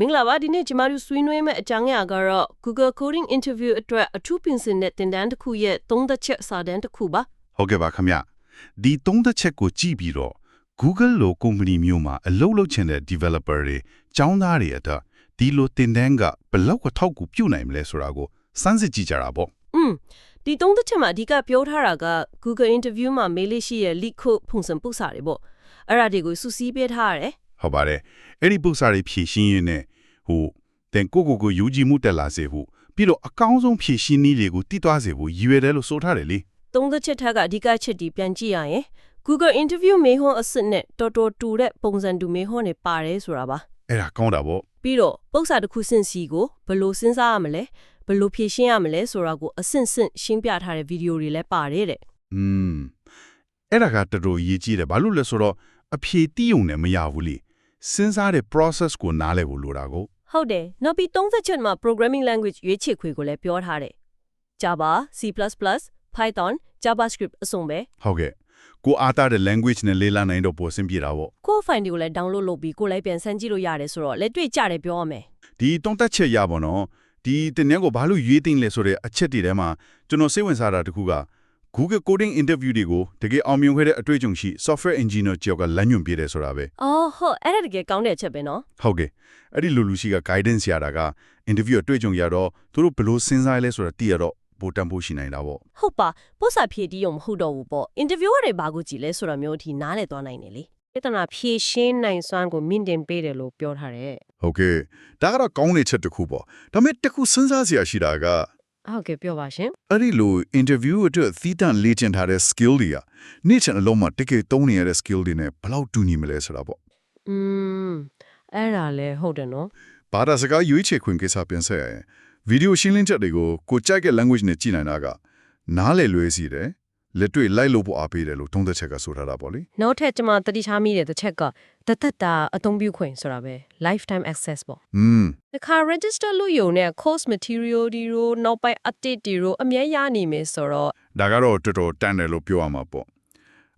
မင်္ဂလာပါဒီနေ့ကျမတို့ဆွေးနွေးမယ့်အကြောင်းအရာကတော့ Google Coding Interview အတွက်အထူးပြင်ဆင်တဲ့သင်တန်းတစ်ခုရဲ့သုံးသက်ချက်စာတမ်းတစ်ခုပါဟုတ်ကဲ့ပါခင်ဗျဒီသုံးသက်ချက်ကိုကြည့်ပြီးတော့ Google လိုကုမ္ပဏီမျိုးမှာအလုပ်လုပ်ချင်တဲ့ developer တွေကျောင်းသားတွေအတွက်ဒီလိုတင်တန်းကဘယ်လောက်အထောက်အကူပြုနိုင်မလဲဆိုတာကိုစမ်းစစ်ကြည့်ကြတာပေါ့อืมဒီသုံးသက်ချက်မှာအဓိကပြောထားတာက Google Interview မှာမေးလို့ရှိရဲ့ leak code ပုံစံပုစာတွေပေါ့အဲ့ဒါတွေကိုစုစည်းပေးထားရတယ် ဟုတ်ပါတယ်အဲ့ဒီပုစာတွေဖြည့်ရှင်းရင်းနဲ့ဟိုတင်ကိုကိုကိုယူကြည်မှုတက်လာစေဖို့ပြီးတော့အကောင်းဆုံးဖြည့်ရှင်းနည်းတွေကိုတည်သွားစေဖို့ရည်ရွယ်တယ်လို့ဆိုထားတယ်လေသုံးသက်ချက်ထက်ကအဓိကချက်ဒီပြန်ကြည့်ရရင် Google Interview မေးခွန်းအစစ်နဲ့တော်တော်တူတဲ့ပုံစံတူမေးခွန်းတွေပါတယ်ဆိုတာပါအဲ့ဒါကောင်းတာပေါ့ပြီးတော့ပု္ပ္ပာတစ်ခုစင်စီကိုဘယ်လိုစဉ်းစားရမလဲဘယ်လိုဖြည့်ရှင်းရမလဲဆိုတာကိုအဆင့်ဆင့်ရှင်းပြထားတဲ့ဗီဒီယိုတွေလည်းပါတယ်တဲ့อืมအဲ့ဒါကတော်တော်ရေးကြည့်တယ်ဘာလို့လဲဆိုတော့အဖြေတီးုံနဲ့မရဘူးလေ စဉ်းစားတဲ့ process ကိုနားလည်ဖို့လိုတာကိုဟုတ်တယ်နောက်ပြီး30ချက်မှာ programming language ရွေးချယ်ခွေကိုလည်းပြောထားတယ် Java C++ Python JavaScript အစုံပဲဟုတ်ကဲ့ကိုအားတာတဲ့ language နဲ့လေ့လာနိုင်တော့ပိုဆင်ပြေတာပေါ့ကိုယ့် file တွေကိုလည်း download လုပ်ပြီးကိုယ်လည်းပြန်ဆန်းကြည့်လို့ရတယ်ဆိုတော့လက်တွေ့ကြတယ်ပြောရမယ်ဒီတုံးတက်ချက်ရပါတော့ဒီတင်တဲ့ကိုဘာလို့ရွေးသိမ့်လဲဆိုတဲ့အချက်တွေထဲမှာကျွန်တော်စိတ်ဝင်စားတာတစ်ခုက Google coding interview တွေကိုတကယ်အောင်မြင်ခဲ့တဲ့အတွေ့အကြုံရှိ software engineer ကျောက်ကလမ်းညွှန်ပြတယ်ဆိုတာပဲအော်ဟုတ်အဲ့ဒါတကယ်ကောင်းတဲ့အချက်ပဲနော်ဟုတ်ကဲ့အဲ့ဒီလူလူရှိက guidance ရတာက interview အတွေ့အကြုံရတော့သူတို့ဘယ်လိုစဉ်းစားလဲဆိုတာသိရတော့ပိုတန်ဖို့ရှိနိုင်တာပေါ့ဟုတ်ပါပို့စာဖြည့်တီးရုံမဟုတ်တော့ဘူးပေါ့ interview ရတဲ့ဘာကိုကြည့်လဲဆိုတော့မျိုးအထိနားလည်သွားနိုင်တယ်လေပြဿနာဖြည့်ရှင်းနိုင်စွမ်းကိုမြင့်တင်ပေးတယ်လို့ပြောထားတယ်ဟုတ်ကဲ့ဒါကတော့ကောင်းတဲ့ချက်တစ်ခုပေါ့ဒါပေမဲ့တစ်ခုစဉ်းစားစရာရှိတာက ဟုတ်ကဲ့ပြောပါရှင်အဲ့ဒီလို interview အတွက်သီးတန့်လေ့ကျင့်ထားတဲ့ skill တွေကနေ့ချင်းအလုံးမှာတကယ်သုံးနေရတဲ့ skill တွေနဲ့ဘယ်လောက်တူညီမလဲဆိုတာပေါ့อืมအဲ့ဒါလည်းဟုတ်တယ်နော်ဘာသာစကားရွေးချယ်ခွင့်ကိစ္စပြန်ဆက်ရရင်ဗီဒီယိုရှင်းလင်းချက်တွေကိုကိုကြိုက်တဲ့ language နဲ့ကြည့်နိုင်တာကနားလည်လွယ်စီတယ် လက်တွေ့လိုက်လို့ဖို့အားပေးတယ်လို့သုံးသက်ချက်ကဆိုထားတာပေါ့လေနောက်ထပ်ကျွန်မတတိထားမိတဲ့တစ်ချက်ကတသက်တာအသုံးပြုခွင့်ဆိုတာပဲ lifetime access ပေါ့อืมတခါ register လို့ယုံနဲ့ course material ဒီရောနောက်ပိုင်း update ဒီရောအမြဲရနိုင်မယ်ဆိုတော့ဒါကတော့တော်တော်တန်တယ်လို့ပြောရမှာပေါ့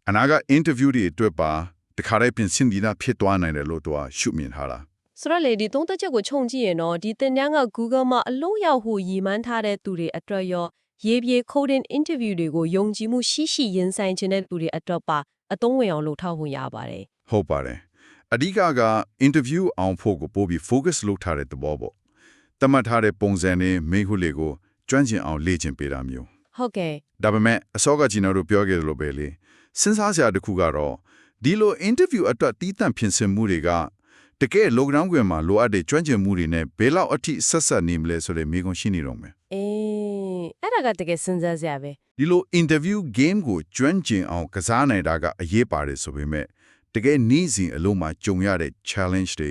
အနာက interview တွေအတွက်ပါတခါတည်းပြင်ဆင်ဒီနာဖြစ်သွားနိုင်တယ်လို့သူကရှုမြင်ထားတာဆိုတော့လေဒီသုံးသက်ချက်ကိုခြုံကြည့်ရင်တော့ဒီသင်တန်းက Google မှာအလုံးရောက်ဖို့ရည်မှန်းထားတဲ့သူတွေအတွက်ရော ရေးပြေ coding interview တွေကိုယုံကြည်မှုရှိရှိရင်ဆိုင်ခြင်းတဲ့သူတွေအတွက်ပါအသုံးဝင်အောင်လုပ်ထားဖို့ရပါတယ်ဟုတ်ပါတယ်အဓိကက interview အောင်ဖို့ကိုပို့ပြီး focus လုပ်ထားတဲ့သဘောပေါ့တတ်မှတ်ထားတဲ့ပုံစံနဲ့မိဟုလေးကိုကျွမ်းကျင်အောင်လေ့ကျင့်ပေးတာမျိုးဟုတ်ကဲ့ဒါပေမဲ့အစောကကျွန်တော်တို့ပြောခဲ့သလိုပဲလေစဉ်းစားစရာတစ်ခုကတော့ဒီလို interview အတွက်တီးတန့်ပြင်ဆင်မှုတွေကတကယ် lockdown ကွင်မှာလိုအပ်တဲ့ကျွမ်းကျင်မှုတွေနဲ့ဘယ်လောက်အထိဆက်ဆက်နေမလဲဆိုတဲ့မိကွန်းရှိနေတော့မယ် အေးအဲ့ဒါကတကယ်စဉ်းစားစရာပဲဒီလို interview game ကိုကျွမ်းကျင်အောင်ကစားနိုင်တာကအရေးပါတယ်ဆိုပေမဲ့တကယ်နေ့စဉ်အလုံးမှာကြုံရတဲ့ challenge တွေ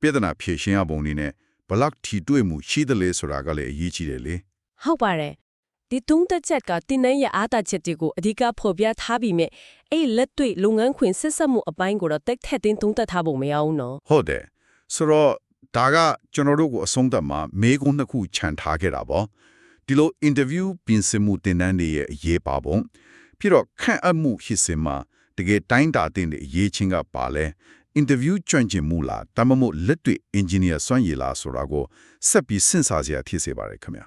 ပြဿနာဖြေရှင်းရပုံတွေနဲ့ဘယ်လောက်ထိတွေ့မှုရှိသလဲဆိုတာကလည်းအရေးကြီးတယ်လေဟုတ်ပါတယ်ဒီသုံးသက်ချက်ကတင်းနှင်းရဲ့အားတာချက်တွေကိုအဓိကဖော်ပြထားပြီးမြဲအဲ့လက်တွေ့လုပ်ငန်းခွင်ဆက်ဆက်မှုအပိုင်းကိုတော့တက်ထက်တင်းသုံးသက်ထားဖို့မရဘူးနော်ဟုတ်တယ်ဆိုတော့ဒါကကျွန်တော်တို့ကိုအဆုံးသတ်မှာမေးခွန်းနှစ်ခုခြံထားခဲ့တာပေါ့ ဒီလို interview ပြင်ဆင်မှုတင်တန်းတွေရဲ့အရေးပါပုံပြီးတော့ခန့်အပ်မှုဖြစ်စင်မှာတကယ်တိုင်းတာတဲ့အရေးချင်းကပါလဲ interview ကျွမ်းကျင်မှုလားဒါမှမဟုတ်လက်တွေ့ engineer စွမ်းရည်လားဆိုတာကိုဆက်ပြီးစဉ်းစားစရာဖြစ်စေပါတယ်ခင်ဗျာ